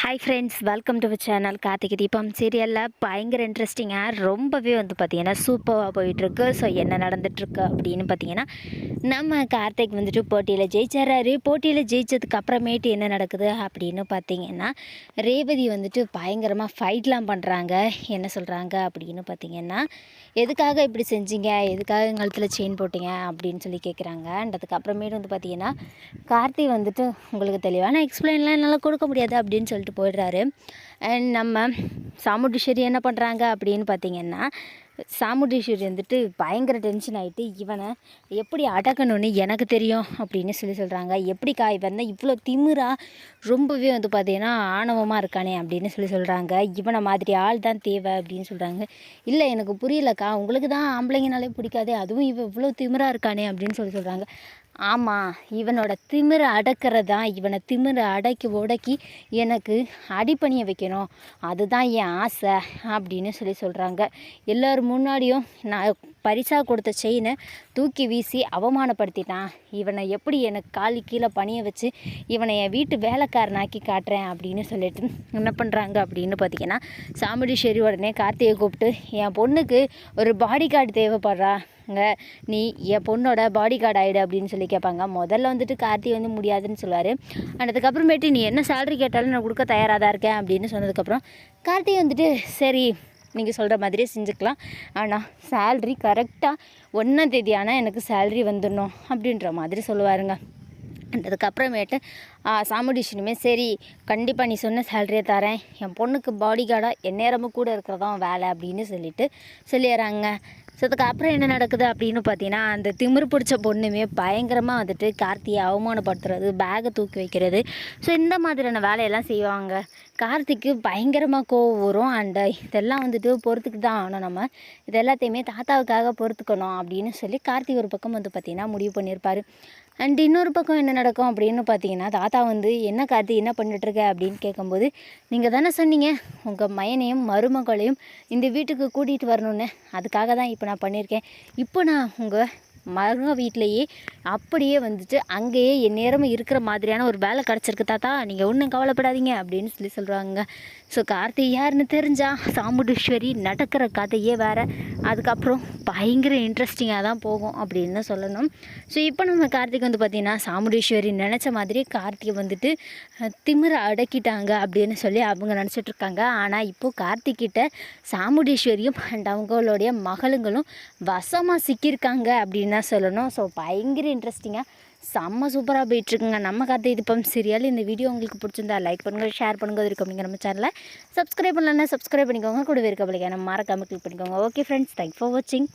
Hi friends welcome to channel Karthigai Deepam சீரியலில் பயங்கர இன்ட்ரெஸ்டிங்காக ரொம்பவே வந்து பார்த்திங்கன்னா சூப்பராக போயிட்டுருக்கு. ஸோ என்ன நடந்துகிட்ருக்கு அப்படின்னு பார்த்தீங்கன்னா நம்ம கார்த்திக் வந்துட்டு போட்டியில் ஜெயிச்சாராரு போட்டியில் ஜெயிச்சதுக்கப்புறமேட்டு என்ன நடக்குது அப்படின்னு பார்த்தீங்கன்னா ரேவதி வந்துட்டு பயங்கரமாக ஃபைட்லாம் பண்ணுறாங்க என்ன சொல்கிறாங்க அப்படின்னு பார்த்தீங்கன்னா எதுக்காக இப்படி செஞ்சீங்க? எதுக்காக கழுத்தில் செயின் போட்டீங்க? அப்படின்னு சொல்லி கேட்குறாங்கன்றதுக்கு அப்புறமேட்டு வந்து பார்த்தீங்கன்னா கார்த்தி வந்துட்டு உங்களுக்கு தெளிவான எக்ஸ்பிளைன்லாம் என்னால் கொடுக்க முடியாது அப்படின்னு சொல்லிட்டு போயிடுறாரு. அண்ட் நம்ம சாமுண்டீஸ்வரி என்ன பண்ணுறாங்க அப்படின்னு பார்த்தீங்கன்னா சாமுண்டீஸ்வரி வந்துட்டு பயங்கர டென்ஷன் ஆகிட்டு இவனை எப்படி அடக்கணும்னு எனக்கு தெரியும் அப்படின்னு சொல்லி சொல்கிறாங்க எப்படிக்கா இவன் தான் இவ்வளோ திமிரா ரொம்பவே வந்து பார்த்தீங்கன்னா ஆணவமாக இருக்கானே அப்படின்னு சொல்லி சொல்கிறாங்க இவனை மாதிரி ஆள் தான் தேவை அப்படின்னு சொல்கிறாங்க இல்லை எனக்கு புரியலக்கா உங்களுக்கு தான் ஆம்பளைங்கனாலே பிடிக்காதே அதுவும் இவன் இவ்வளோ திமிராக இருக்கானே அப்படின்னு சொல்லி சொல்கிறாங்க ஆமாம் இவனோட திமிரை அடக்கிறது தான் இவனை திமிரை அடக்கி உடக்கி எனக்கு அடிப்பணிய வைக்கணும் அதுதான் என் ஆசை அப்படின்னு சொல்லி சொல்கிறாங்க எல்லோரும் முன்னாடியும் நான் பரிசாக கொடுத்த செயினை தூக்கி வீசி அவமானப்படுத்திட்டான். இவனை எப்படி எனக்கு காலி கீழே பணிய வச்சு இவனை என் வீட்டு வேலைக்காரனாக்கி காட்டுறேன் அப்படின்னு சொல்லிட்டு என்ன பண்ணுறாங்க அப்படின்னு பார்த்தீங்கன்னா சாமுண்டீஸ்வரி உடனே கார்த்தியை கூப்பிட்டு என் பொண்ணுக்கு ஒரு பாடி கார்டு தேவைப்படுறா நீ என் பொண்ணோட பாடி கார்டு ஆகிடு அப்படின்னு சொல்லி கேட்பாங்க. முதல்ல வந்துட்டு கார்த்தி வந்து முடியாதுன்னு சொல்லுவார். அதுக்கப்புறமேட்டு நீ என்ன சேலரி கேட்டாலும் நான் கொடுக்க தயாராக தான் இருக்கேன் அப்படின்னு சொன்னதுக்கப்புறம் கார்த்தி வந்துட்டு சரி நீங்கள் சொல்கிற மாதிரியே செஞ்சுக்கலாம். ஆனால் சேல்ரி கரெக்டாக ஒன்றாம் தேதி ஆனால் எனக்கு சேல்ரி வந்துடணும் அப்படின்ற மாதிரி சொல்லுவாருங்க. அதுக்கப்புறமேட்டு சாமுடிஷனுமே சரி கண்டிப்பாக நீ சொன்ன சேலரியை தரேன். என் பொண்ணுக்கு பாடி கார்டாக எந்நேரமும் கூட இருக்கிறதான் வேலை அப்படின்னு சொல்லிட்டு சொல்லிடுறாங்க. ஸோ அதுக்கப்புறம் என்ன நடக்குது அப்படின்னு பார்த்தீங்கன்னா அந்த திமிரு பிடிச்ச பொண்ணுமே பயங்கரமாக வந்துட்டு கார்த்தியை அவமானப்படுத்துறது பேகை தூக்கி வைக்கிறது. ஸோ இந்த மாதிரியான வேலையெல்லாம் செய்வாங்க. கார்த்திக்கு பயங்கரமாக கோவம் வரும். அண்ட் இதெல்லாம் வந்துட்டு பொறுத்துக்கு தான் ஆகணும் நம்ம. இது எல்லாத்தையுமே தாத்தாவுக்காக பொறுத்துக்கணும் அப்படின்னு சொல்லி கார்த்திக் ஒரு பக்கம் வந்து பார்த்திங்கன்னா முடிவு பண்ணியிருப்பார். அண்ட் இன்னொரு பக்கம் என்ன நடக்கும் அப்படின்னு பார்த்தீங்கன்னா தாத்தா வந்து என்ன கார்த்தி என்ன பண்ணிட்டுருக்க? அப்படின்னு கேட்கும்போது நீங்கள் தானே சொன்னீங்க உங்கள் மயனையும் மருமகளையும் இந்த வீட்டுக்கு கூட்டிகிட்டு வரணுன்னு அதுக்காக தான் இப்போ நான் பண்ணியிருக்கேன். இப்போ நான் உங்கள் மக வீட்டிலையே அப்படியே வந்துட்டு அங்கேயே என் நேரமும் இருக்கிற மாதிரியான ஒரு வேலை கிடச்சிருக்கு தாத்தா. நீங்கள் ஒன்றும் கவலைப்படாதீங்க அப்படின்னு சொல்லி சொல்கிறாங்க ஸோ கார்த்தி யாருன்னு தெரிஞ்சா சாமுண்டீஸ்வரி நடக்கிற கதையே வேறு. அதுக்கப்புறம் பயங்கர இன்ட்ரெஸ்டிங்காக தான் போகும் அப்படின்னு சொல்லணும். ஸோ இப்போ நம்ம கார்த்திக் வந்து பார்த்திங்கன்னா சாமுண்டீஸ்வரி நினச்ச மாதிரி கார்த்திகை வந்துட்டு திமிரை அடக்கிட்டாங்க அப்படின்னு சொல்லி அவங்க நினச்சிட்ருக்காங்க ஆனால் இப்போது கார்த்திக்கிட்ட சாமுண்டீஸ்வரியும் அண்ட் அவங்களுடைய மகளுங்களும் வசமாக சிக்கியிருக்காங்க அப்படின்னு தான் சொல்லணும். ஸோ பயங்கர இன்ட்ரெஸ்டிங்காக செம்ம சூப்பராக போயிட்டுருக்குங்க நம்ம கதை இது பம் சீரியல் இந்த வீடியோ உங்களுக்கு பிடிச்சிருந்தா லைக் பண்ணுங்கள் ஷேர் பண்ணுங்கள் இருக்கும் அப்படிங்கிற நம்ம சேனலில் சப்ஸ்கிரைப் பண்ணலன்னா சப்ஸ்கிரைப் பண்ணிக்கோங்க. கூட இருக்க நம்ம மறக்காமல் கிளிக் பண்ணிக்கோங்க. ஓகே ஃப்ரெண்ட்ஸ் தேங்க் ஃபார் வாட்சிங்